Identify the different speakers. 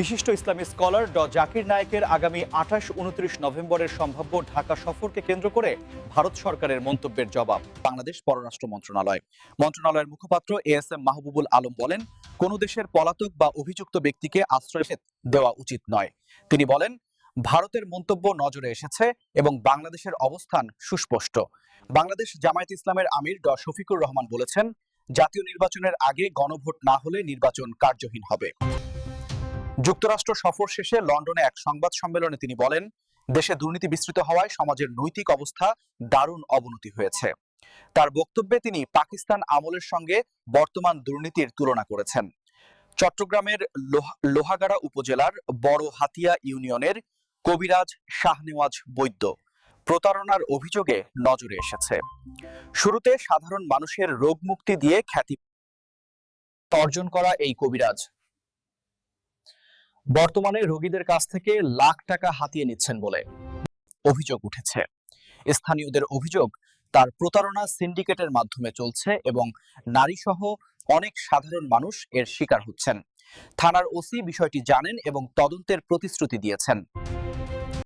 Speaker 1: বিশিষ্ট ইসলামী স্কলার ড জাকির নায়েকের আগামী আঠাশ, উনত্রিশ নভেম্বরের সম্ভাব্য ঢাকা সফরকে কেন্দ্র করে ভারত সরকারের মন্তব্যের জবাব। বাংলাদেশ পররাষ্ট্র মন্ত্রণালয়। মন্ত্রণালয়ের মুখপাত্র A S M Mahbubul Alam বলেন, কোন দেশের পলাতক বা অভিযুক্ত ব্যক্তিকে আশ্রয় দেওয়া উচিত নয়। তিনি বলেন, ভারতের মন্তব্য নজরে এসেছে এবং বাংলাদেশের অবস্থান সুস্পষ্ট। বাংলাদেশ জামায়াত ইসলামের আমির ড শফিকুর রহমান বলেছেন, জাতীয় নির্বাচনের আগে গণভোট না হলে নির্বাচন কার্যহীন হবে। যুক্তরাষ্ট্র সফর শেষে লন্ডনে এক সংবাদ সম্মেলনে তিনি বলেন, দেশে দুর্নীতি বিস্তৃত হওয়ায় সমাজের নৈতিক অবস্থা দারুণ অবনতি হয়েছে। তার বক্তব্যে তিনি পাকিস্তান আমলের সঙ্গে বর্তমান দুর্নীতির তুলনা করেছেন। চট্টগ্রামের লোহা- লোহাগাড়া উপজেলার বড় হাতিয়া ইউনিয়নের কবিরাজ শাহনেওয়াজ বৈদ্য প্রতারণার অভিযোগে নজরে এসেছে। শুরুতে সাধারণ মানুষের রোগ মুক্তি দিয়ে খ্যাতি অর্জন করা এই কবিরাজ বর্তমানে রোগীদের কাছ থেকে লাখ টাকা হাতিয়ে নিচ্ছেন বলে অভিযোগ উঠেছে। স্থানীয়দের অভিযোগ, তার প্রতারণা সিন্ডিকেটের মাধ্যমে চলছে এবং নারী সহ অনেক সাধারণ মানুষ এর শিকার হচ্ছেন। থানার ওসি বিষয়টি জানেন এবং তদন্তের প্রতিশ্রুতি দিয়েছেন।